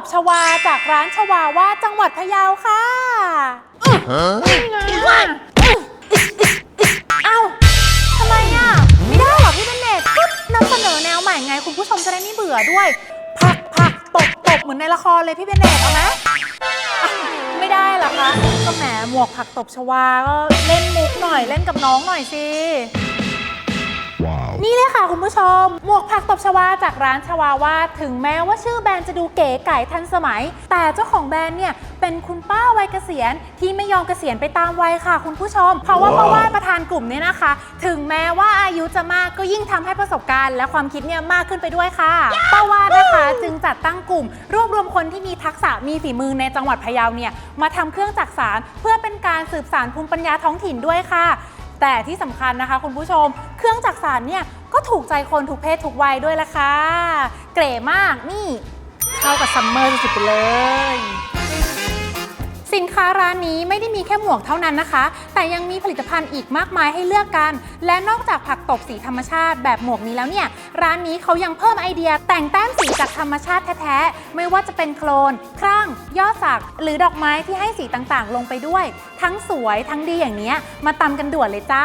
บชวาจากร้านชวาว่าจังหวัดพะเยาค่ะนี่ไงเอ้าทำไมอะ ไม่ได้หรอพี่เบนเนตก็นำเสนอแนวใหม่ไง คุณผู้ชมจะได้ไม่เบื่อด้วย ผักผักตบตบเหมือนในละครเลยพี่เบนเนตเอาไหมอะไม่ได้หรอคะ ก็แหมหมวกผักตบชวาก็เล่นมุกหน่อยเล่นกับน้องหน่อยสิ นี่เลยค่ะคุณผู้ชม หมวกผักตบชวาจากร้านชวาว่าถึงแม้ว่าชื่อแบรนด์จะดูเก๋ไก่ทันสมัย แต่เจ้าของแบรนด์เนี่ยเป็นคุณป้าวัยเกษียณที่ไม่ยอมเกษียณไปตามวัยค่ะคุณผู้ชม เพราะว่าป้าว่าประธานกลุ่มเนี่ยนะคะ ถึงแม้ว่าอายุจะมากก็ยิ่งทำให้ประสบการณ์ และความคิดเนี่ยมากขึ้นไปด้วยค่ะป้าว่านะคะจึงจัดตั้งกลุ่ม รวบรวมคนที่มีทักษะมีฝีมือในจังหวัดพะเยาเนี่ยมาทำเครื่องจักสารเพื่อเป็นการสืบสานภูมิปัญญาท้องถิ่นด้วยค่ะแต่ที่สำคัญนะคะคุณผู้ชมเครื่องจักสานเนี่ยก็ถูกใจคนทุกเพศทุกวัยด้วยละค่ะ เก๋มากนี่เข้ากับซัมเมอร์สุดๆไปเลย สินค้าร้านนี้ไม่ได้มีแค่หมวกเท่านั้นนะคะ แต่ยังมีผลิตภัณฑ์อีกมากมายให้เลือกกัน และนอกจากผักตบสีธรรมชาติแบบหมวกนี้แล้วเนี่ย ร้านนี้เขายังเพิ่มไอเดียแต่งแต้มสีจากธรรมชาติแท้ๆ ไม่ว่าจะเป็นโคลน ครั่ง ยอดสัก หรือดอกไม้ที่ให้สีต่างๆ ลงไปด้วย ทั้งสวยทั้งดีอย่างเนี้ยมาตำกันด่วนเลยจ้า